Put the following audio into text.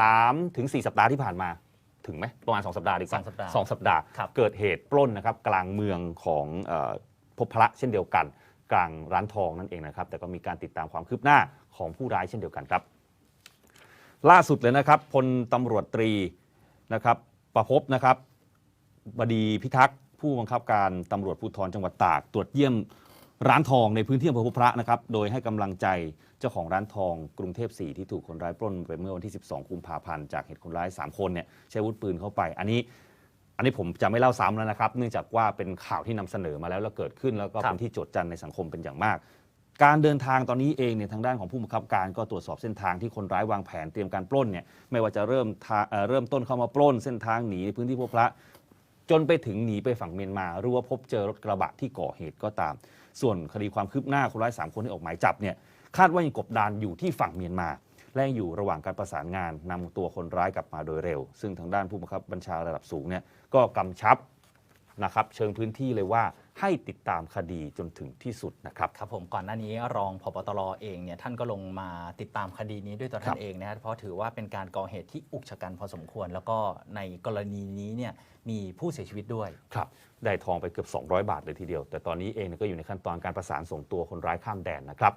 3ถึง4สัปดาห์ที่ผ่านมาถึงไหมประมาณ 2 สัปดาห์ดีกว่าสองสัปดาห์สองสัปดาห์ครับ เกิดเหตุปล้นนะครับกลางเมืองของเออพบพระเช่นเดียวกัน กลางร้านทองนั่นเองนะครับแต่ก็มีการติดตามความคืบหน้าของผู้ร้ายเช่นเดียวกันครับ ล่าสุดเลยนะครับพลตำรวจตรีนะครับประพบนะครับบดีพิทักษ์ผู้บังคับการตำรวจภูธรจังหวัดตาก ตรวจเยี่ยม ร้านทองในพื้นที่อำเภอพบพระนะครับ โดยให้กำลังใจเจ้าของร้านทองกรุงเทพ 4 ที่ถูกคนร้ายปล้นไปเมื่อวันที่ 12 กุมภาพันธ์จากเหตุคนร้าย 3 คนเนี่ยใช้อาวุธปืนเข้าไป อันนี้ อันนี้ผมจะไม่เล่าซ้ำแล้วนะครับ เนื่องจากว่าเป็นข่าวที่นำเสนอมาแล้วแล้วเกิดขึ้นแล้วก็ครับเป็นที่โจดจันในสังคมเป็นอย่างมาก การเดินทางตอนนี้เองเนี่ยทางด้านของผู้บังคับการก็ตรวจสอบเส้นทางที่คนร้ายวางแผนเตรียมการปล้นเนี่ยไม่ว่าจะเริ่มทาเอ่อเริ่มต้นเข้ามาปล้นเส้นทางหนีในพื้นที่พบพระ จนไปถึงหนีไปฝั่งเมียนมาหรือว่าพบเจอรถกระบะที่ก่อเหตุก็ตาม ส่วนคดีความคืบหน้าคนร้ายสามคนที่ออกหมายจับเนี่ยคาดว่ายังกบดานอยู่ที่ฝั่งเมียนมา และยังอยู่ระหว่างการประสานงานนำตัวคนร้ายกลับมาโดยเร็ว ซึ่งทางด้านผู้บังคับบัญชาระดับสูงเนี่ยก็กำชับนะครับเชิงพื้นที่เลยว่า ให้ติดตามคดีจนถึงที่สุดนะครับครับผมก่อนหน้านี้รองพบตรเองเนี่ยท่านก็ลงมาติดตามคดีนี้ด้วยตัวท่าครันบเองนะครับเพราะถือว่าเป็นการก่อเหตุที่อุกชะกันพอสมควร แล้วก็ในกรณีนี้เนี่ยมีผู้เสียชีวิตด้วยครับได้ทองไปเกือบ 200 บาทเลยทีเดียว แต่ตอนนี้เองเนี่ยก็อยู่ในขั้นตอนการประสานส่งตัวคนร้ายข้ามแดนนะครับ